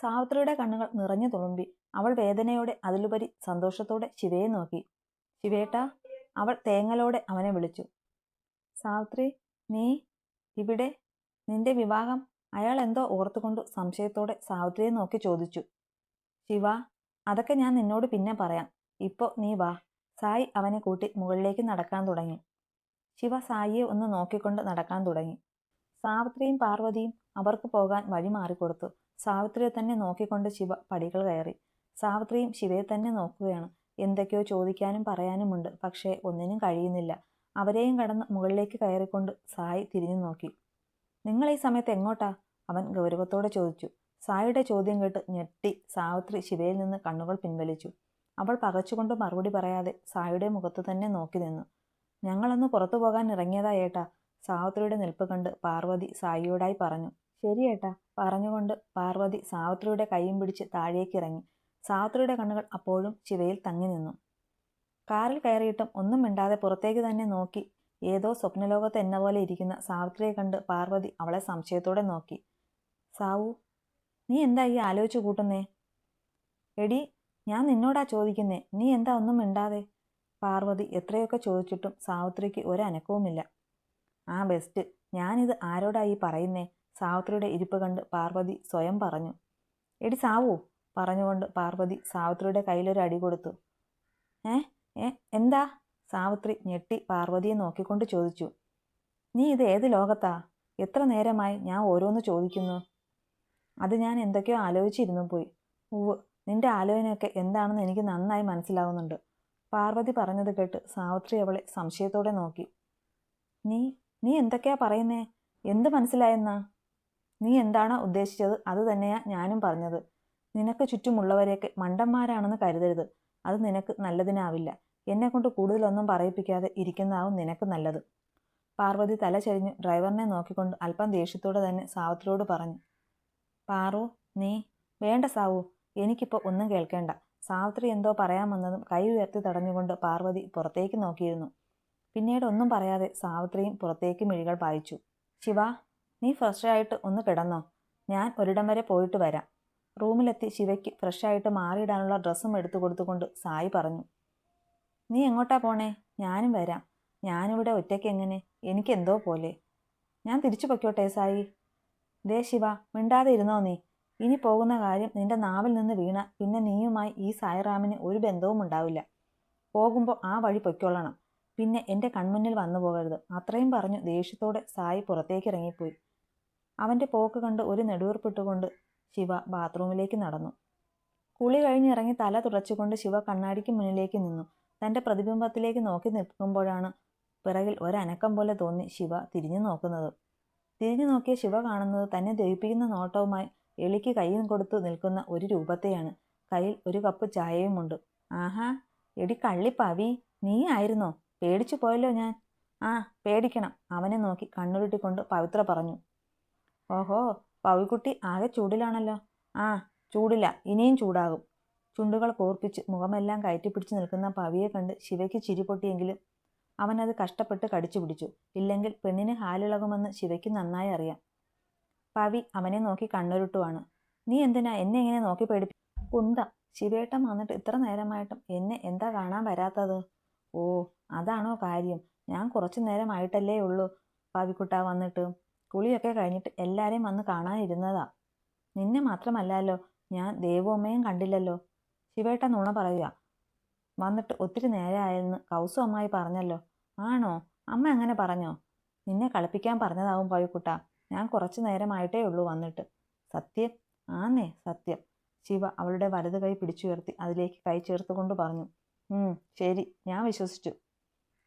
സാവിത്രിയുടെ കണ്ണുകൾ നിറഞ്ഞു തുളുമ്പി. അവൾ വേദനയോടെ അതിലുപരി സന്തോഷത്തോടെ ശിവയെ നോക്കി. ശിവേട്ടാ അവൾ തേങ്ങലോടെ അവനെ വിളിച്ചു. സാവിത്രി നീ ഇവിടെ? നിന്റെ വിവാഹം? അയാൾ എന്തോ ഓർത്തുകൊണ്ട് സംശയത്തോടെ സാവിത്രിയെ നോക്കി ചോദിച്ചു. ശിവ അതൊക്കെ ഞാൻ നിന്നോട് പിന്നെ പറയാം. ഇപ്പോ നീ വാ. സായി അവനെ കൂട്ടി മുകളിലേക്ക് നടക്കാൻ തുടങ്ങി. ശിവ സായിയെ ഒന്ന് നോക്കിക്കൊണ്ട് നടക്കാൻ തുടങ്ങി. സാവിത്രിയും പാർവതിയും അവർക്ക് പോകാൻ വഴി മാറിക്കൊടുത്തു. സാവിത്രിയെ തന്നെ നോക്കിക്കൊണ്ട് ശിവ പടികൾ കയറി. സാവിത്രിയും ശിവയെ തന്നെ നോക്കുകയാണ്. എന്തൊക്കെയോ ചോദിക്കാനും പറയാനുമുണ്ട്. പക്ഷേ ഒന്നിനും കഴിയുന്നില്ല. അവരെയും കടന്ന് മുകളിലേക്ക് കയറിക്കൊണ്ട് സായി തിരിഞ്ഞു നോക്കി. നിങ്ങൾ ഈ സമയത്ത് എങ്ങോട്ടാ? അവൻ ഗൗരവത്തോടെ ചോദിച്ചു. സായിയുടെ ചോദ്യം കേട്ട് ഞെട്ടി സാവിത്രി ശിവയിൽ നിന്ന് കണ്ണുകൾ പിൻവലിച്ചു. അവൾ പകച്ചുകൊണ്ട് മറുപടി പറയാതെ സായിയുടെ മുഖത്ത് തന്നെ നോക്കി നിന്നു. ഞങ്ങളൊന്ന് പുറത്തു പോകാൻ ഇറങ്ങിയതാ ഏട്ടാ. സാവിത്രിയുടെ നിൽപ്പ് കണ്ട് പാർവതി സായിയോടായി പറഞ്ഞു ശരിയേട്ടാ പറഞ്ഞുകൊണ്ട് പാർവതി സാവിത്രിയുടെ കൈയും പിടിച്ച് താഴേക്കിറങ്ങി. സാവിത്രിയുടെ കണ്ണുകൾ അപ്പോഴും ശിവയിൽ തങ്ങി നിന്നു. കാറിൽ കയറിയിട്ടും ഒന്നും മിണ്ടാതെ പുറത്തേക്ക് തന്നെ നോക്കി ഏതോ സ്വപ്നലോകത്ത് എന്ന പോലെ ഇരിക്കുന്ന സാവിത്രിയെ കണ്ട് പാർവതി അവളെ സംശയത്തോടെ നോക്കി. സാവു നീ എന്താ ഈ ആലോചിച്ചു കൂട്ടുന്നേ? എടി ഞാൻ നിന്നോടാ ചോദിക്കുന്നേ നീ എന്താ ഒന്നും മിണ്ടാതെ? പാർവതി എത്രയൊക്കെ ചോദിച്ചിട്ടും സാവിത്രിക്ക് ഒരനക്കവുമില്ല ആ ബെസ്റ്റ്. ഞാനിത് ആരോടായി പറയുന്നേ? സാവിത്രിയുടെ ഇരിപ്പ് കണ്ട് പാർവതി സ്വയം പറഞ്ഞു. എടി സാവു പറഞ്ഞുകൊണ്ട് പാർവതി സാവിത്രിയുടെ കയ്യിലൊരു അടി കൊടുത്തു. ഏ ഏ എന്താ? സാവിത്രി ഞെട്ടി പാർവതിയെ നോക്കിക്കൊണ്ട് ചോദിച്ചു. നീ ഇത് ഏത് ലോകത്താ? എത്ര നേരമായി ഞാൻ ഓരോന്ന് ചോദിക്കുന്നു? അത് ഞാൻ എന്തൊക്കെയോ ആലോചിച്ചിരുന്നു പോയി. ഉവ് നിന്റെ ആലോചനയൊക്കെ എന്താണെന്ന് എനിക്ക് നന്നായി മനസ്സിലാവുന്നുണ്ട്. പാർവതി പറഞ്ഞത് കേട്ട് സാവിത്രി അവളെ സംശയത്തോടെ നോക്കി. നീ നീ എന്തൊക്കെയാ പറയുന്നേ? എന്ത് മനസ്സിലായെന്ന? നീ എന്താണോ ഉദ്ദേശിച്ചത്? അത് തന്നെയാ ഞാനും പറഞ്ഞത്. നിനക്ക് ചുറ്റുമുള്ളവരെയൊക്കെ മണ്ടന്മാരാണെന്ന് കരുതരുത്. അത് നിനക്ക് നല്ലതിനാവില്ല. എന്നെക്കൊണ്ട് കൂടുതലൊന്നും പറയിപ്പിക്കാതെ ഇരിക്കുന്നതാവും നിനക്ക് നല്ലത്. പാർവതി തല ചരിഞ്ഞ് ഡ്രൈവറിനെ നോക്കിക്കൊണ്ട് അല്പം ദേഷ്യത്തോടെ തന്നെ സാവത്തിലോട് പറഞ്ഞു. പാറു നീ വേണ്ട സാവു എനിക്കിപ്പോൾ ഒന്നും കേൾക്കേണ്ട. സാവിത്രി എന്തോ പറയാൻ വന്നതും കൈ ഉയർത്തി തടഞ്ഞുകൊണ്ട് പാർവതി പുറത്തേക്ക് നോക്കിയിരുന്നു. പിന്നീട് ഒന്നും പറയാതെ സാവിത്രിയും പുറത്തേക്ക് മിഴികൾ പായിച്ചു. ശിവ നീ ഫ്രഷായിട്ട് ഒന്ന് കിടന്നോ. ഞാൻ ഒരിടം വരെ പോയിട്ട് വരാം. റൂമിലെത്തി ശിവയ്ക്ക് ഫ്രഷായിട്ട് മാറിയിടാനുള്ള ഡ്രസ്സും എടുത്തു കൊടുത്തുകൊണ്ട് സായി പറഞ്ഞു. നീ എങ്ങോട്ടാ പോണേ? ഞാനും വരാം. ഞാനിവിടെ ഒറ്റയ്ക്ക് എങ്ങനെ? എനിക്കെന്തോ പോലെ. ഞാൻ തിരിച്ചു പൊയ്ക്കോട്ടെ സായി. ദേ ശിവ മിണ്ടാതെ ഇരുന്നോ നീ. ഇനി പോകുന്ന കാര്യം നിന്റെ നാവിൽ നിന്ന് വീണ പിന്നെ നീയുമായി ഈ സായിറാമിന് ഒരു ബന്ധവും ഉണ്ടാവില്ല പോകുമ്പോൾ ആ വഴി പൊയ്ക്കൊള്ളണം. പിന്നെ എന്റെ കൺമുന്നിൽ വന്നു പോകരുത്. അത്രയും പറഞ്ഞു ദേഷ്യത്തോടെ സായി പുറത്തേക്ക് ഇറങ്ങിപ്പോയി അവന്റെ പോക്ക് കണ്ട് ഒരു നെടുവീർപ്പിട്ടുകൊണ്ട് ശിവ ബാത്റൂമിലേക്ക് നടന്നു. കുളി കഴിഞ്ഞിറങ്ങി തല തുടച്ചുകൊണ്ട് ശിവ കണ്ണാടിക്ക് മുന്നിലേക്ക് നിന്നു. തന്റെ പ്രതിബിംബത്തിലേക്ക് നോക്കി നിൽക്കുമ്പോഴാണ് പിറകിൽ ഒരനക്കം പോലെ തോന്നി ശിവ തിരിഞ്ഞു നോക്കുന്നത്. തിരിഞ്ഞു നോക്കിയ ശിവ കാണുന്നത് തന്നെ ദഹിപ്പിക്കുന്ന നോട്ടവുമായി എളിക്ക് കൈയും കൊടുത്തു നിൽക്കുന്ന ഒരു രൂപത്തെയാണ്. കയ്യിൽ ഒരു കപ്പ് ചായയുമുണ്ട്. ആഹാ എടി കള്ളിപ്പാവി നീ ആയിരുന്നോ? പേടിച്ചു പോയല്ലോ ഞാൻ. ആ പേടിക്കണം. അവനെ നോക്കി കണ്ണുരുട്ടിക്കൊണ്ട് പവിത്ര പറഞ്ഞു. ഓഹോ പവിക്കുട്ടി ആകെ ചൂടിലാണല്ലോ. ആ ചൂടില്ല. ഇനിയും ചൂടാകും. ചുണ്ടുകൾ കോർപ്പിച്ച് മുഖമെല്ലാം കയറ്റിപ്പിടിച്ച് നിൽക്കുന്ന പവിയെ കണ്ട് ശിവയ്ക്ക് ചിരി പൊട്ടിയെങ്കിലും അവനത് കഷ്ടപ്പെട്ട് കടിച്ചു പിടിച്ചു. ഇല്ലെങ്കിൽ പെണ്ണിന് ഹാലിളകുമെന്ന് ശിവയ്ക്ക് നന്നായി അറിയാം. പവി അവനെ നോക്കി കണ്ണുരുട്ടുവാണ്. നീ എന്തിനാ എന്നെ ഇങ്ങനെ നോക്കി പേടിപ്പി? കുന്ത ശിവേട്ടം വന്നിട്ട് ഇത്ര നേരമായിട്ടും എന്നെ എന്താ കാണാൻ വരാത്തത്? ഓ അതാണോ കാര്യം. ഞാൻ കുറച്ചു നേരമായിട്ടല്ലേ ഉള്ളൂ. പാവിക്കുട്ട വന്നിട്ട്. കുളിയൊക്കെ കഴിഞ്ഞിട്ട് എല്ലാരെയും വന്ന് കാണാനിരുന്നതാ. നിന്നെ മാത്രമല്ലല്ലോ ഞാൻ ദേവമ്മയും കണ്ടില്ലല്ലോ. ശിവേട്ട നുണ പറയുക. വന്നിട്ട് ഒത്തിരി നേരമായെന്ന് കൗസു അമ്മായി പറഞ്ഞല്ലോ. ആണോ? അമ്മ അങ്ങനെ പറഞ്ഞോ? നിന്നെ കളിപ്പിക്കാൻ പറഞ്ഞതാവും പാവിക്കുട്ട ഞാൻ കുറച്ചു നേരമായിട്ടേ ഉള്ളൂ വന്നിട്ട്. സത്യം? ആന്നേ സത്യം. ശിവ അവളുടെ വലത് കൈ പിടിച്ചുയർത്തി അതിലേക്ക് കൈ ചേർത്തുകൊണ്ട് പറഞ്ഞു. ശരി. ഞാൻ വിശ്വസിച്ചു.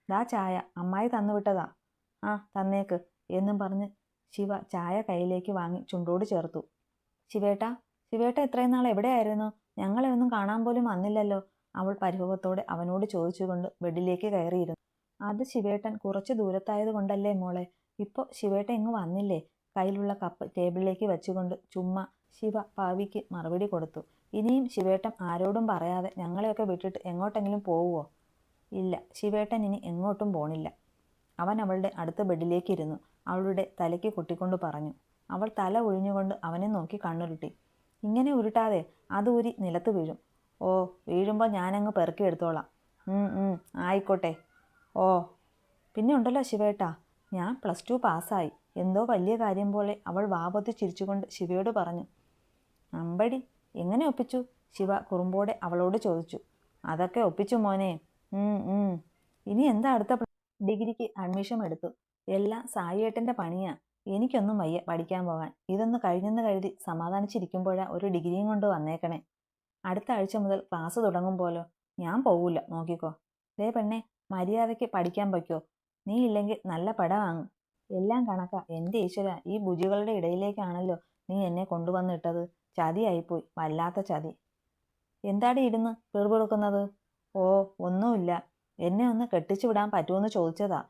ദാ ചായ. അമ്മായി തന്നുവിട്ടതാ ആ തന്നേക്ക് എന്നും പറഞ്ഞ് ശിവ ചായ കയ്യിലേക്ക് വാങ്ങി ചുണ്ടോട് ചേർത്തു. ശിവേട്ട ശിവേട്ട ഇത്രയും നാൾ എവിടെയായിരുന്നു? ഞങ്ങളെ ഒന്നും കാണാൻ പോലും വന്നില്ലല്ലോ. അവൾ പരിഭവത്തോടെ അവനോട് ചോദിച്ചുകൊണ്ട് ബെഡിലേക്ക് കയറിയിരുന്നു. അത് ശിവേട്ടൻ കുറച്ച് ദൂരത്തായത് കൊണ്ടല്ലേ മോളെ? ഇപ്പോൾ ശിവേട്ട ഇങ്ങ് വന്നില്ലേ? കയ്യിലുള്ള കപ്പ് ടേബിളിലേക്ക് വെച്ചുകൊണ്ട് ചുമ്മാ ശിവ പാവിക്ക് മറുപടി കൊടുത്തു. ഇനിയും ശിവേട്ടൻ ആരോടും പറയാതെ ഞങ്ങളെയൊക്കെ വിട്ടിട്ട് എങ്ങോട്ടെങ്കിലും പോവുമോ ഇല്ല ശിവേട്ടൻ ഇനി എങ്ങോട്ടും പോണില്ല. അവൻ അവളുടെ അടുത്ത ബെഡിലേക്ക് ഇരുന്നു അവളുടെ തലയ്ക്ക് കൊട്ടിക്കൊണ്ട് പറഞ്ഞു. അവൾ തല ഒഴിഞ്ഞുകൊണ്ട് അവനെ നോക്കി കണ്ണുരുട്ടി. ഇങ്ങനെ ഉരുട്ടാതെ അത് ഊരി നിലത്ത് വീഴും. ഓ വീഴുമ്പോൾ ഞാനങ്ങ് പെറുക്കി എടുത്തോളാം. ഉം, ഉം, ആയിക്കോട്ടെ. ഓ. പിന്നെ ഉണ്ടല്ലോ ശിവേട്ടാ ഞാൻ പ്ലസ് ടു പാസ്സായി. എന്തോ വലിയ കാര്യം പോലെ അവൾ വാപത്തി ചിരിച്ചുകൊണ്ട് ശിവയോട് പറഞ്ഞു. അമ്പടി എങ്ങനെ ഒപ്പിച്ചു? ശിവ കുറുമ്പോടെ അവളോട് ചോദിച്ചു. അതൊക്കെ ഒപ്പിച്ചു മോനെ. ഇനി എന്താ അടുത്ത ഡിഗ്രിക്ക് അഡ്മിഷൻ എടുത്തു. എല്ലാം സായിയേട്ടന്റെ പണിയാ. എനിക്കൊന്നും വയ്യ പഠിക്കാൻ പോകാൻ. ഇതൊന്ന് കഴിഞ്ഞെന്ന് കരുതി സമാധാനിച്ചിരിക്കുമ്പോഴാ ഒരു ഡിഗ്രിയും കൊണ്ട് വന്നേക്കണേ. അടുത്ത ആഴ്ച മുതൽ ക്ലാസ് തുടങ്ങും പോലോ ഞാൻ പോവില്ല നോക്കിക്കോ. ദേ പെണ്ണെ മര്യാദയ്ക്ക് പഠിക്കാൻ പറ്റോ നീ ഇല്ലെങ്കിൽ നല്ല പട വാങ്ങും. എല്ലാം കണക്കാ. എന്റെ ഈശ്വര ഈ ഭുജികളുടെ ഇടയിലേക്കാണല്ലോ നീ എന്നെ കൊണ്ടുവന്നിട്ടത്. ചതിയായിപ്പോയി. വല്ലാത്ത ചതി. എന്താടി ഇരുന്ന് പിറുപിറുക്കുന്നത് ഓ ഒന്നുമില്ല. എന്നെ ഒന്ന് കെട്ടിച്ചു വിടാൻ പറ്റുമെന്ന് ചോദിച്ചതാ.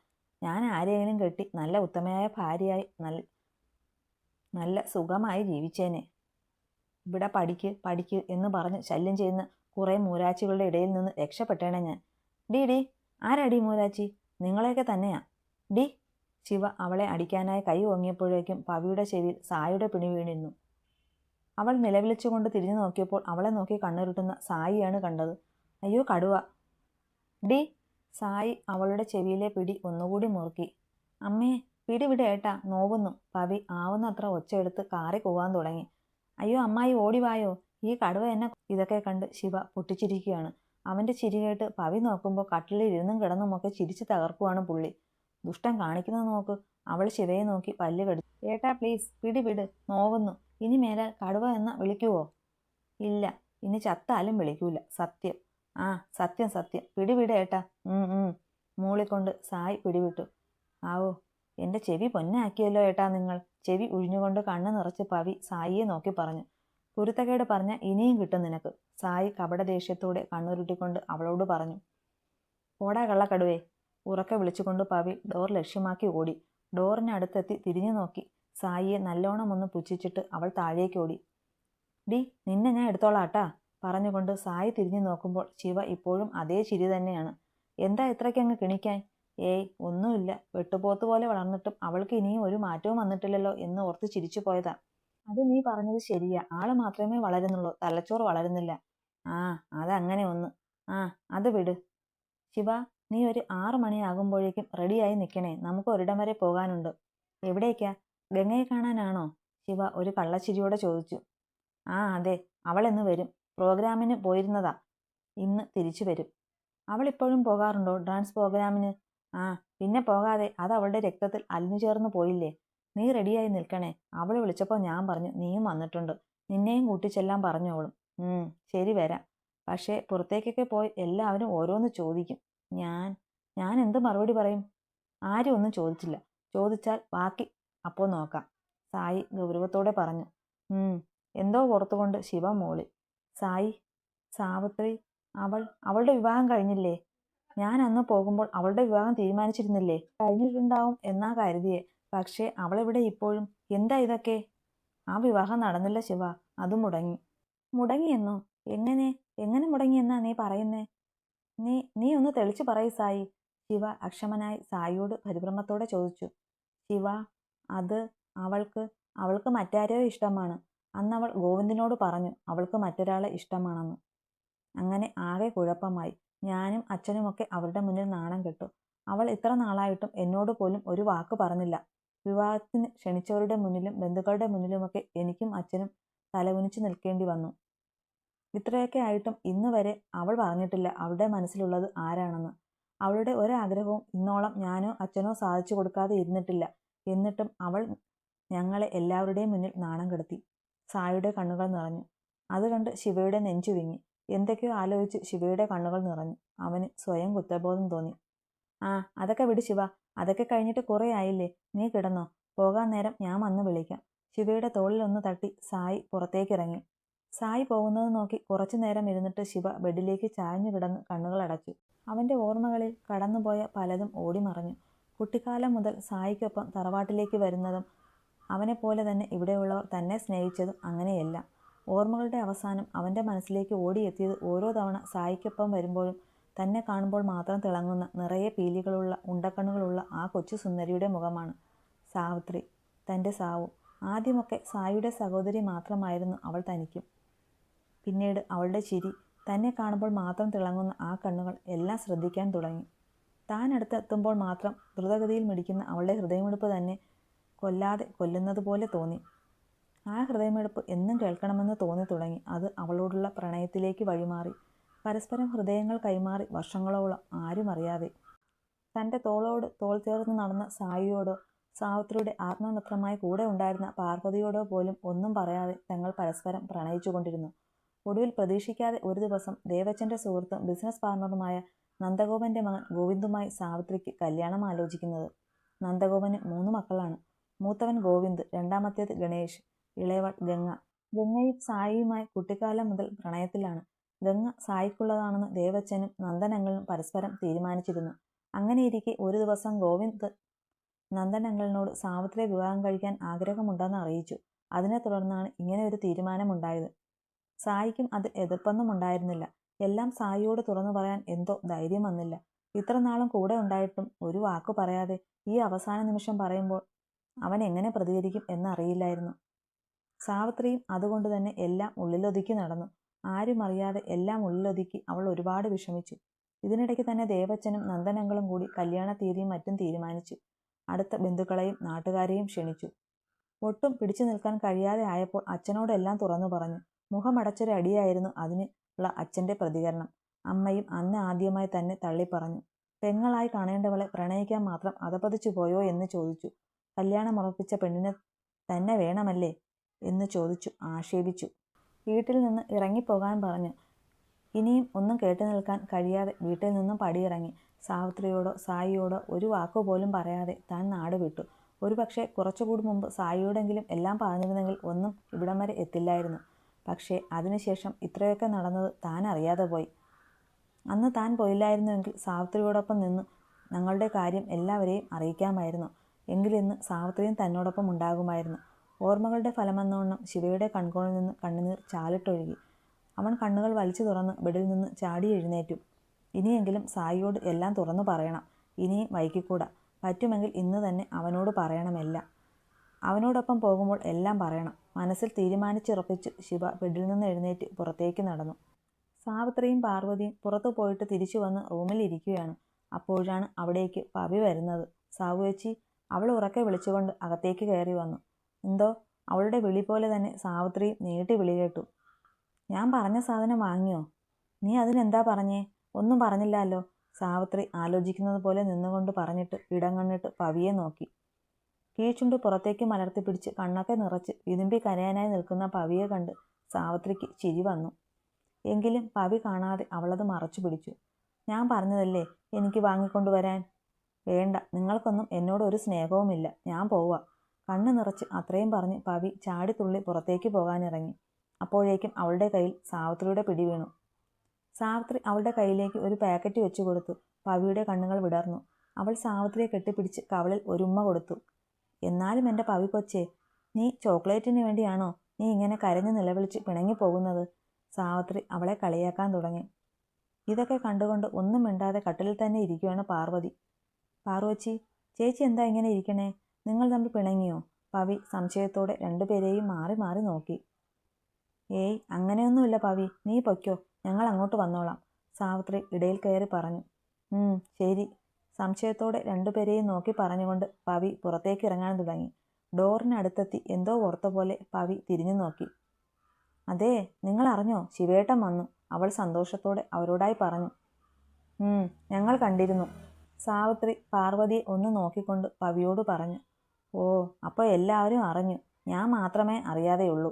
ഞാൻ ആരെയെങ്കിലും കെട്ടി നല്ല ഉത്തമയായ ഭാര്യയായി നല്ല നല്ല സുഖമായി ജീവിച്ചേനെ. ഇവിടെ പഠിക്ക് പഠിക്ക് എന്ന് പറഞ്ഞ് ശല്യം ചെയ്യുന്ന കുറേ മൂരാച്ചികളുടെ ഇടയിൽ നിന്ന് രക്ഷപ്പെട്ടേണേ ഞാൻ. ഡി ഡി ആരാടി മൂരാച്ചി? നിങ്ങളെയൊക്കെ തന്നെയാ. ഡി ശിവ അവളെ അടിക്കാനായി കൈ ഓങ്ങിയപ്പോഴേക്കും പവിയുടെ ചെവിയിൽ സായുടെ പിണി വീണിരുന്നു. അവൾ നിലവിളിച്ചുകൊണ്ട് തിരിഞ്ഞു നോക്കിയപ്പോൾ അവളെ നോക്കി കണ്ണുരുട്ടുന്ന സായിയാണ് കണ്ടത്. അയ്യോ കടുവ. ഡി സായി അവളുടെ ചെവിയിലെ പിടി ഒന്നുകൂടി മുറുക്കി. അമ്മേ പിടി ഏട്ടാ നോവുന്നു. പവി ആവുന്നത്ര ഒച്ചയെടുത്ത് കാറി പോവാൻ തുടങ്ങി. അയ്യോ അമ്മായി ഓടിവായോ ഈ കടുവ എന്നെ ഇതൊക്കെ കണ്ട് ശിവ പൊട്ടിച്ചിരിക്കുകയാണ്. അവന്റെ ചിരി കേട്ട് പവി നോക്കുമ്പോൾ കട്ടിലിൽ ഇരുന്നും കിടന്നുമൊക്കെ ചിരിച്ചു തകർക്കുവാണ് പുള്ളി. ദുഷ്ടം കാണിക്കുന്നത് നോക്ക്. അവൾ ശിവയെ നോക്കി പല്ല് കടിച്ചു. ഏട്ടാ പ്ലീസ് പിടി വിട്. നോവുന്നു. ഇനി മേലെ കടുവ എന്ന വിളിക്കുവോ? ഇല്ല ഇനി ചത്താലും വിളിക്കൂല. സത്യം. ആ സത്യം സത്യം. പിടിവിട ഏട്ടാ. മൂളിക്കൊണ്ട് സായി പിടിവിട്ടു. ആവോ എന്റെ ചെവി പൊന്നാക്കിയല്ലോ ഏട്ടാ നിങ്ങൾ. ചെവി ഉഴിഞ്ഞുകൊണ്ട് കണ്ണ് നിറച്ച് പവി സായിയെ നോക്കി പറഞ്ഞു. കുരുത്തക്കേട് പറഞ്ഞ ഇനിയും കിട്ടും നിനക്ക്. സായി കപട ദേഷ്യത്തോടെ കണ്ണുരുട്ടിക്കൊണ്ട് അവളോട് പറഞ്ഞു. ഓടാ കള്ളക്കടുവേ. ഉറക്കെ വിളിച്ചുകൊണ്ട് പവി ഡോർ ലക്ഷ്യമാക്കി ഓടി. ഡോറിനടുത്തെത്തി തിരിഞ്ഞു നോക്കി സായിയെ നല്ലോണം ഒന്ന് പുച്ഛിച്ചിട്ട് അവൾ താഴേക്ക് ഓടി. ഡി നിന്നെ ഞാൻ എടുത്തോളാട്ടാ പറഞ്ഞുകൊണ്ട് സായി തിരിഞ്ഞു നോക്കുമ്പോൾ ശിവ ഇപ്പോഴും അതേ ചിരി തന്നെയാണ്. എന്താ ഇത്രയ്ക്കങ്ങ് കിണിക്കാൻ? ഏയ് ഒന്നുമില്ല. വെട്ടുപോത്ത് പോലെ വളർന്നിട്ടും അവൾക്ക് ഇനിയും ഒരു മാറ്റവും വന്നിട്ടില്ലല്ലോ എന്ന് ഓർത്ത് ചിരിച്ചു പോയതാ. അത് നീ പറഞ്ഞത് ശരിയാ. ആൾ മാത്രമേ വളരുന്നുള്ളൂ. തലച്ചോറ് വളരുന്നില്ല. ആ അതങ്ങനെ ഒന്ന്. ആ അത് വിട്. ശിവ നീ ഒരു ആറു മണിയാകുമ്പോഴേക്കും റെഡിയായി നിൽക്കണേ നമുക്ക് ഒരിടം വരെ പോകാനുണ്ട്. എവിടേക്കാ? ഗംഗയെ കാണാനാണോ? ശിവ ഒരു കള്ളച്ചിരിയോടെ ചോദിച്ചു. ആ അതെ. അവൾ എന്ന് വരും. പ്രോഗ്രാമിന് പോയിരുന്നതാ. ഇന്ന് തിരിച്ചു വരും. അവൾ ഇപ്പോഴും പോകാറുണ്ടോ? ഡാൻസ് പ്രോഗ്രാമിന്? ആ പിന്നെ പോകാതെ. അത് അവളുടെ രക്തത്തിൽ അലിഞ്ഞു ചേർന്ന് പോയില്ലേ? നീ റെഡിയായി നിൽക്കണേ. അവൾ വിളിച്ചപ്പോൾ ഞാൻ പറഞ്ഞു നീയും വന്നിട്ടുണ്ട്. നിന്നെയും കൂട്ടിച്ചെല്ലാം പറഞ്ഞോളും. ഉം ശരി വരാം. പക്ഷേ പുറത്തേക്കൊക്കെ പോയി എല്ലാവരും ഓരോന്ന് ചോദിക്കും. ഞാൻ ഞാൻ എന്ത് മറുപടി പറയും? ആരും ഒന്നും ചോദിച്ചില്ല. ചോദിച്ചാൽ ബാക്കി അപ്പോൾ നോക്കാം. സായി ഗൗരവത്തോടെ പറഞ്ഞു. എന്തോ പുറത്തുകൊണ്ട് ശിവ മോളി. സായി സാവിത്രി അവൾ അവളുടെ വിവാഹം കഴിഞ്ഞില്ലേ? ഞാൻ അന്ന് പോകുമ്പോൾ അവളുടെ വിവാഹം തീരുമാനിച്ചിരുന്നില്ലേ? കഴിഞ്ഞിട്ടുണ്ടാവും എന്നാ കരുതിയേ. പക്ഷേ അവളെവിടെ ഇപ്പോഴും? എന്താ ഇതൊക്കെ? ആ വിവാഹം നടന്നില്ല ശിവ. അത് മുടങ്ങി. മുടങ്ങിയെന്നോ? എങ്ങനെ? എങ്ങനെ മുടങ്ങിയെന്നാ നീ പറയുന്നേ? നീ നീ ഒന്ന് തെളിച്ചു പറയ് സായി. ശിവ അക്ഷമനായി സായിയോട് പരിഭ്രമത്തോടെ ചോദിച്ചു. ശിവ അത് അവൾക്ക് അവൾക്ക് മറ്റാരെയോ ഇഷ്ടമാണ്. അന്ന് അവൾ ഗോവിന്ദിനോട് പറഞ്ഞു അവൾക്ക് മറ്റൊരാളെ ഇഷ്ടമാണെന്ന്. അങ്ങനെ ആകെ കുഴപ്പമായി. ഞാനും അച്ഛനുമൊക്കെ അവരുടെ മുന്നിൽ നാണം കെട്ടു. അവൾ ഇത്ര നാളായിട്ടും എന്നോട് പോലും ഒരു വാക്ക് പറഞ്ഞില്ല. വിവാഹത്തിന് ക്ഷണിച്ചവരുടെ മുന്നിലും ബന്ധുക്കളുടെ മുന്നിലുമൊക്കെ എനിക്കും അച്ഛനും തലകുനിച്ച് നിൽക്കേണ്ടി വന്നു. ഇത്രയൊക്കെ ആയിട്ടും ഇന്ന് വരെ അവൾ പറഞ്ഞിട്ടില്ല അവളുടെ മനസ്സിലുള്ളത് ആരാണെന്ന്. അവളുടെ ഒരാഗ്രഹവും ഇന്നോളം ഞാനോ അച്ഛനോ സാധിച്ചു കൊടുക്കാതെ ഇരുന്നിട്ടില്ല. എന്നിട്ടും അവൾ ഞങ്ങളെ എല്ലാവരുടെയും മുന്നിൽ നാണം കെടുത്തി. സായുടെ കണ്ണുകൾ നിറഞ്ഞു. അത് കണ്ട് ശിവയുടെ നെഞ്ചു വിങ്ങി. എന്തൊക്കെയോ ആലോചിച്ച് ശിവയുടെ കണ്ണുകൾ നിറഞ്ഞു. അവന് സ്വയം കുറ്റബോധം തോന്നി. ആ അതൊക്കെ വിട് ശിവ. അതൊക്കെ കഴിഞ്ഞിട്ട് കുറേ ആയില്ലേ? നീ കിടന്നോ? പോകാൻ നേരം ഞാൻ വന്ന് വിളിക്കാം. ശിവയുടെ തോളിലൊന്ന് തട്ടി സായി പുറത്തേക്കിറങ്ങി. സായി പോകുന്നത് നോക്കി കുറച്ചു നേരം ഇരുന്നിട്ട് ശിവ ബെഡിലേക്ക് ചായഞ്ഞു കിടന്ന് കണ്ണുകൾ അടച്ചു. അവന്റെ ഓർമ്മകളിൽ കടന്നുപോയ പലതും ഓടിമറഞ്ഞു. കുട്ടിക്കാലം മുതൽ സായിക്കൊപ്പം തറവാട്ടിലേക്ക് വരുന്നതും അവനെപ്പോലെ തന്നെ ഇവിടെയുള്ളവർ തന്നെ സ്നേഹിച്ചതും അങ്ങനെയല്ല. ഓർമ്മകളുടെ അവസാനം അവന്റെ മനസ്സിലേക്ക് ഓടിയെത്തിയത് ഓരോ തവണ സായിക്കൊപ്പം വരുമ്പോഴും തന്നെ കാണുമ്പോൾ മാത്രം തിളങ്ങുന്ന നിറയെ പീലികളുള്ള ഉണ്ടക്കണ്ണുകളുള്ള ആ കൊച്ചു സുന്ദരിയുടെ മുഖമാണ് സാവിത്രി. തന്റെ സാവു. ആദ്യമൊക്കെ സായിയുടെ സഹോദരി മാത്രമായിരുന്നു അവൾ തനിക്കും. പിന്നീട് അവളുടെ ചിരി തന്നെ കാണുമ്പോൾ മാത്രം തിളങ്ങുന്ന ആ കണ്ണുകൾ എല്ലാം ശ്രദ്ധിക്കാൻ തുടങ്ങി. താൻ അടുത്തെത്തുമ്പോൾ മാത്രം ദ്രുതഗതിയിൽ മിടിക്കുന്ന അവളുടെ ഹൃദയമെടുപ്പ് തന്നെ കൊല്ലാതെ കൊല്ലുന്നത് പോലെ തോന്നി. ആ ഹൃദയമെടുപ്പ് എന്നും കേൾക്കണമെന്ന് തോന്നി തുടങ്ങി. അത് അവളോടുള്ള പ്രണയത്തിലേക്ക് വഴിമാറി. പരസ്പരം ഹൃദയങ്ങൾ കൈമാറി വർഷങ്ങളോളം ആരും അറിയാതെ. തന്റെ തോളോട് തോൾ ചേർന്ന് നടന്ന സായിയോടോ സാവിത്രിയുടെ ആത്മമിത്രമായി കൂടെ ഉണ്ടായിരുന്ന പാർവതിയോടോ പോലും ഒന്നും പറയാതെ തങ്ങൾ പരസ്പരം പ്രണയിച്ചുകൊണ്ടിരുന്നു. ഒടുവിൽ പ്രതീക്ഷിക്കാതെ ഒരു ദിവസം ദേവച്ചന്റെ സുഹൃത്തും ബിസിനസ് പാർട്ണറുമായ നന്ദഗോപന്റെ മകൻ ഗോവിന്ദുമായി സാവിത്രിക്ക് കല്യാണം ആലോചിക്കുന്നത്. നന്ദഗോപന് മൂന്ന് മക്കളാണ്. മൂത്തവൻ ഗോവിന്ദ് രണ്ടാമത്തേത് ഗണേഷ് ഇളയവൾ ഗംഗ. ഗംഗയും സായിയുമായി കുട്ടിക്കാലം മുതൽ പ്രണയത്തിലാണ്. ഗംഗ സായിക്കുള്ളതാണെന്ന് ദേവച്ചനും നന്ദനങ്ങളും പരസ്പരം തീരുമാനിച്ചിരുന്നു. അങ്ങനെയിരിക്കെ ഒരു ദിവസം ഗോവിന്ദ് നന്ദനങ്ങളിനോട് സാവിത്രിയെ വിവാഹം കഴിക്കാൻ ആഗ്രഹമുണ്ടെന്ന് അറിയിച്ചു. അതിനെ തുടർന്നാണ് ഇങ്ങനെ ഒരു തീരുമാനമുണ്ടായത്. സായിക്കും അത് എതിർപ്പൊന്നും ഉണ്ടായിരുന്നില്ല. എല്ലാം സായിയോട് തുറന്നു പറയാൻ എന്തോ ധൈര്യം വന്നില്ല. ഇത്ര നാളും കൂടെ ഉണ്ടായിട്ടും ഒരു വാക്കു പറയാതെ ഈ അവസാന നിമിഷം പറയുമ്പോൾ അവൻ എങ്ങനെ പ്രതികരിക്കും എന്നറിയില്ലായിരുന്നു. സാവിത്രിയും അതുകൊണ്ട് തന്നെ എല്ലാം ഉള്ളിലൊതുക്കി നടന്നു. ആരും അറിയാതെ എല്ലാം ഉള്ളിലൊതുക്കി അവൾ ഒരുപാട് വിഷമിച്ചു. ഇതിനിടയ്ക്ക് തന്നെ ദേവച്ചനും നന്ദനങ്ങളും കൂടി കല്യാണ തീയതിയും മറ്റും തീരുമാനിച്ചു. അടുത്ത ബന്ധുക്കളെയും നാട്ടുകാരെയും ക്ഷണിച്ചു. ഒട്ടും പിടിച്ചു നിൽക്കാൻ കഴിയാതെ ആയപ്പോൾ അച്ഛനോടെല്ലാം തുറന്നു പറഞ്ഞു. മുഖമടച്ചൊരു അടിയായിരുന്നു അതിനുള്ള അച്ഛന്റെ പ്രതികരണം. അമ്മയും അന്ന് ആദ്യമായി തന്നെ തള്ളി പറഞ്ഞു പെങ്ങളായി കാണേണ്ടവളെ പ്രണയിക്കാൻ മാത്രം അതപതിച്ചു പോയോ എന്ന് ചോദിച്ചു. കല്യാണം ഉറപ്പിച്ച പെണ്ണിനെ തന്നെ വേണമല്ലേ? എന്ന് ചോദിച്ചു ആക്ഷേപിച്ചു. വീട്ടിൽ നിന്ന് ഇറങ്ങിപ്പോകാൻ പറഞ്ഞു. ഇനിയും ഒന്നും കേട്ടു നിൽക്കാൻ കഴിയാതെ വീട്ടിൽ നിന്നും പടിയിറങ്ങി. സാവിത്രിയോടോ സായിയോടോ ഒരു വാക്കുപോലും പറയാതെ താൻ നാട് വിട്ടു. ഒരുപക്ഷെ കുറച്ചുകൂടി മുമ്പ് സായിയോടെങ്കിലും എല്ലാം പറഞ്ഞിരുന്നെങ്കിൽ ഒന്നും ഇവിടം വരെ എത്തില്ലായിരുന്നു. പക്ഷേ അതിനുശേഷം ഇത്രയൊക്കെ നടന്നത് താൻ അറിയാതെ പോയി. അന്ന് താൻ പോയില്ലായിരുന്നുവെങ്കിൽ സാവിത്രിയോടൊപ്പം നിന്ന് ഞങ്ങളുടെ കാര്യം എല്ലാവരെയും അറിയിക്കാമായിരുന്നു. എങ്കിലിന്ന് സാവിത്രിയും തന്നോടൊപ്പം ഉണ്ടാകുമായിരുന്നു. ഓർമ്മകളുടെ ഫലമെന്നോണം ശിവയുടെ കൺകോണിൽ നിന്ന് കണ്ണുനീർ ചാലിട്ടൊഴുകി. അവൻ കണ്ണുകൾ വലിച്ചു തുറന്ന് ബെഡിൽ നിന്ന് ചാടി എഴുന്നേറ്റു. ഇനിയെങ്കിലും സായിയോട് എല്ലാം തുറന്നു പറയണം. ഇനിയും വൈകിക്കൂടാ. പറ്റുമെങ്കിൽ ഇന്ന് തന്നെ അവനോട് പറയണമെല്ലാം അവനോടൊപ്പം പോകുമ്പോൾ എല്ലാം പറയണം. മനസ്സിൽ തീരുമാനിച്ചുറപ്പിച്ച് ശിവ ബെഡിൽ നിന്ന് എഴുന്നേറ്റ് പുറത്തേക്ക് നടന്നു. സാവിത്രിയും പാർവതിയും പുറത്തു പോയിട്ട് തിരിച്ചു വന്ന് റൂമിലിരിക്കുകയാണ് അപ്പോഴാണ് അവിടേക്ക് പവി വരുന്നത്. സാവുവച്ചി അവൾ ഉറക്കെ വിളിച്ചുകൊണ്ട് അകത്തേക്ക് കയറി വന്നു. എന്തോ അവളുടെ വിളി പോലെ തന്നെ സാവിത്രിയും നീട്ടി വിളി കേട്ടു. ഞാൻ പറഞ്ഞ സാധനം വാങ്ങിയോ? നീ അതിനെന്താ പറഞ്ഞേ? ഒന്നും പറഞ്ഞില്ലല്ലോ. സാവിത്രി ആലോചിക്കുന്നത് പോലെ നിന്നുകൊണ്ട് പറഞ്ഞിട്ട് ഇടങ്ങണ്ണിട്ട് പവിയെ നോക്കി. കീഴ്ചുണ്ട് പുറത്തേക്ക് മലർത്തി പിടിച്ച് കണ്ണൊക്കെ നിറച്ച് വിതുമ്പി കരയാനായി നിൽക്കുന്ന പവിയെ കണ്ട് സാവിത്രിക്ക് ചിരി വന്നു. എങ്കിലും പവി കാണാതെ അവളത് മറച്ചു പിടിച്ചു. ഞാൻ പറഞ്ഞതല്ലേ എനിക്ക് വാങ്ങിക്കൊണ്ടുവരാൻ വേണ്ട നിങ്ങൾക്കൊന്നും എന്നോട് ഒരു സ്നേഹവുമില്ല. ഞാൻ പോവാ കണ്ണ് നിറച്ച് അത്രയും പറഞ്ഞ് പവി ചാടിത്തുള്ളി പുറത്തേക്ക് പോകാനിറങ്ങി. അപ്പോഴേക്കും അവളുടെ കയ്യിൽ സാവിത്രിയുടെ പിടി വീണു. സാവിത്രി അവളുടെ കയ്യിലേക്ക് ഒരു പാക്കറ്റ് വെച്ചു കൊടുത്തു. പവിയുടെ കണ്ണുകൾ വിടർന്നു. അവൾ സാവിത്രിയെ കെട്ടിപ്പിടിച്ച് കവളിൽ ഒരുമ്മ കൊടുത്തു. എന്നാലും എന്റെ പവി കൊച്ചേ നീ ചോക്ലേറ്റിന് വേണ്ടിയാണോ നീ ഇങ്ങനെ കരഞ്ഞു നിലവിളിച്ച് പിണങ്ങിപ്പോകുന്നത് സാവത്രി അവളെ കളിയാക്കാൻ തുടങ്ങി. ഇതൊക്കെ കണ്ടുകൊണ്ട് ഒന്നും മിണ്ടാതെ കട്ടിലിൽ തന്നെ ഇരിക്കുകയാണ് പാർവതി. പാർവച്ചി ചേച്ചി എന്താ ഇങ്ങനെ ഇരിക്കണേ? നിങ്ങൾ തമ്മിൽ പിണങ്ങിയോ? പവി സംശയത്തോടെ രണ്ടുപേരെയും മാറി മാറി നോക്കി. ഏയ് അങ്ങനെയൊന്നുമില്ല പവി. നീ പൊയ്ക്കോ. ഞങ്ങൾ അങ്ങോട്ട് വന്നോളാം. സാവിത്രി ഇടയിൽ കയറി പറഞ്ഞു. ശരി. സംശയത്തോടെ രണ്ടുപേരെയും നോക്കി പറഞ്ഞുകൊണ്ട് പവി പുറത്തേക്ക് ഇറങ്ങാൻ തുടങ്ങി. ഡോറിനടുത്തെത്തി എന്തോ ഓർത്ത പോലെ പവി തിരിഞ്ഞു നോക്കി. അതെ നിങ്ങൾ അറിഞ്ഞോ ശിവേട്ടൻ വന്നു. അവൾ സന്തോഷത്തോടെ അവരോടായി പറഞ്ഞു. ഞങ്ങൾ കണ്ടിരുന്നു. സാവിത്രി പാർവതിയെ ഒന്ന് നോക്കിക്കൊണ്ട് പവിയോട് പറഞ്ഞു. ഓ അപ്പോൾ എല്ലാവരും അറിഞ്ഞു. ഞാൻ മാത്രമേ അറിയാതെയുള്ളൂ.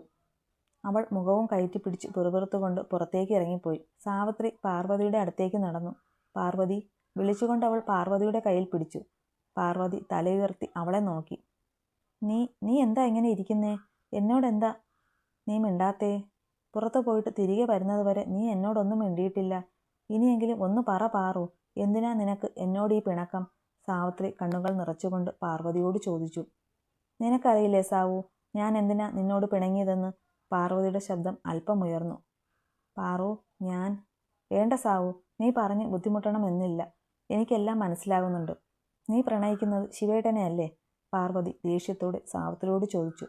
അവൾ മുഖവും കയറ്റി പിടിച്ച് പിറുപിറുത്തുകൊണ്ട് പുറത്തേക്ക് ഇറങ്ങിപ്പോയി സാവിത്രി പാർവതിയുടെ അടുത്തേക്ക് നടന്നു. പാർവതി വിളിച്ചുകൊണ്ട് അവൾ പാർവതിയുടെ കയ്യിൽ പിടിച്ചു. പാർവതി തലയുയർത്തി അവളെ നോക്കി. നീ നീ എന്താ ഇങ്ങനെ ഇരിക്കുന്നേ? എന്നോടെന്താ? നീ മിണ്ടാത്തേ? പുറത്തു പോയിട്ട് തിരികെ വരുന്നത് വരെ നീ എന്നോടൊന്നും മിണ്ടിയിട്ടില്ല. ഇനിയെങ്കിലും ഒന്ന് പറ പാറു. എന്തിനാ നിനക്ക് എന്നോട് ഈ പിണക്കം? സാവിത്രി കണ്ണുകൾ നിറച്ചുകൊണ്ട് പാർവതിയോട് ചോദിച്ചു. നിനക്കറിയില്ലേ സാവു ഞാൻ എന്തിനാ നിന്നോട് പിണങ്ങിയതെന്ന്? പാർവതിയുടെ ശബ്ദം അല്പം ഉയർന്നു. പാറു ഞാൻ വേണ്ട സാവു നീ പറഞ്ഞ് ബുദ്ധിമുട്ടണമെന്നില്ല. എനിക്കെല്ലാം മനസ്സിലാകുന്നുണ്ട്. നീ പ്രണയിക്കുന്നത് ശിവേട്ടനെയല്ലേ? പാർവതി ദേഷ്യത്തോടെ സാവിത്രിയോട് ചോദിച്ചു.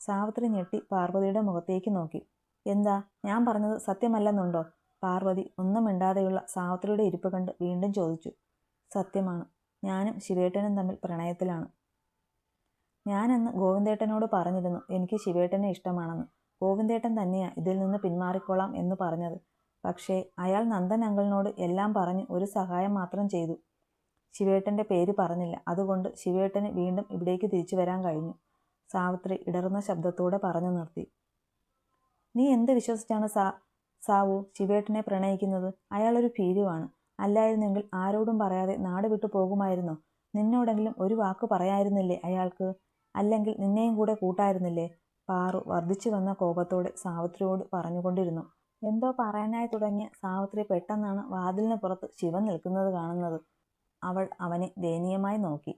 സാവിത്രി ഞെട്ടി പാർവതിയുടെ മുഖത്തേക്ക് നോക്കി. എന്താ? ഞാൻ പറഞ്ഞത് സത്യമല്ലെന്നുണ്ടോ? പാർവതി ഒന്നും മിണ്ടാതെയുള്ള സാവിത്രിയുടെ ഇരിപ്പ് കണ്ട് വീണ്ടും ചോദിച്ചു. സത്യമാണ്. ഞാനും ശിവേട്ടനും തമ്മിൽ പ്രണയത്തിലാണ്. ഞാനന്ന് ഗോവിന്ദേട്ടനോട് പറഞ്ഞിരുന്നു എനിക്ക് ശിവേട്ടനെ ഇഷ്ടമാണെന്ന്. ഗോവിന്ദേട്ടൻ തന്നെയാ ഇതിൽ നിന്ന് പിന്മാറിക്കോളാം എന്ന് പറഞ്ഞത്. പക്ഷേ അയാൾ നന്ദൻ അങ്കിളിനോട് എല്ലാം പറഞ്ഞ് ഒരു സഹായം മാത്രം ചെയ്തു. ശിവേട്ടന്റെ പേര് പറഞ്ഞില്ല. അതുകൊണ്ട് ശിവേട്ടന് വീണ്ടും ഇവിടേക്ക് തിരിച്ചു വരാൻ കഴിഞ്ഞു. സാവിത്രി ഇടറുന്ന ശബ്ദത്തോടെ പറഞ്ഞു നിർത്തി. നീ എന്ത് വിശ്വസിച്ചാണ് സാ സാവു ശിവേട്ടനെ പ്രണയിക്കുന്നത്? അയാളൊരു ഭീരുവാണ്. അല്ലായിരുന്നെങ്കിൽ ആരോടും പറയാതെ നാട് വിട്ടു പോകുമായിരുന്നോ? നിന്നോടെങ്കിലും ഒരു വാക്ക് പറയായിരുന്നില്ലേ അയാൾക്ക്? അല്ലെങ്കിൽ നിന്നെയും കൂടെ കൂട്ടായിരുന്നില്ലേ? പാറു വർദ്ധിച്ചു വന്ന കോപത്തോടെ സാവിത്രിയോട് പറഞ്ഞുകൊണ്ടിരുന്നു. എന്തോ പറയാനായി തുടങ്ങിയ സാവിത്രി പെട്ടെന്നാണ് വാതിലിന് പുറത്ത് ശിവൻ നിൽക്കുന്നത് കാണുന്നത്. അവൾ അവനെ ദയനീയമായി നോക്കി.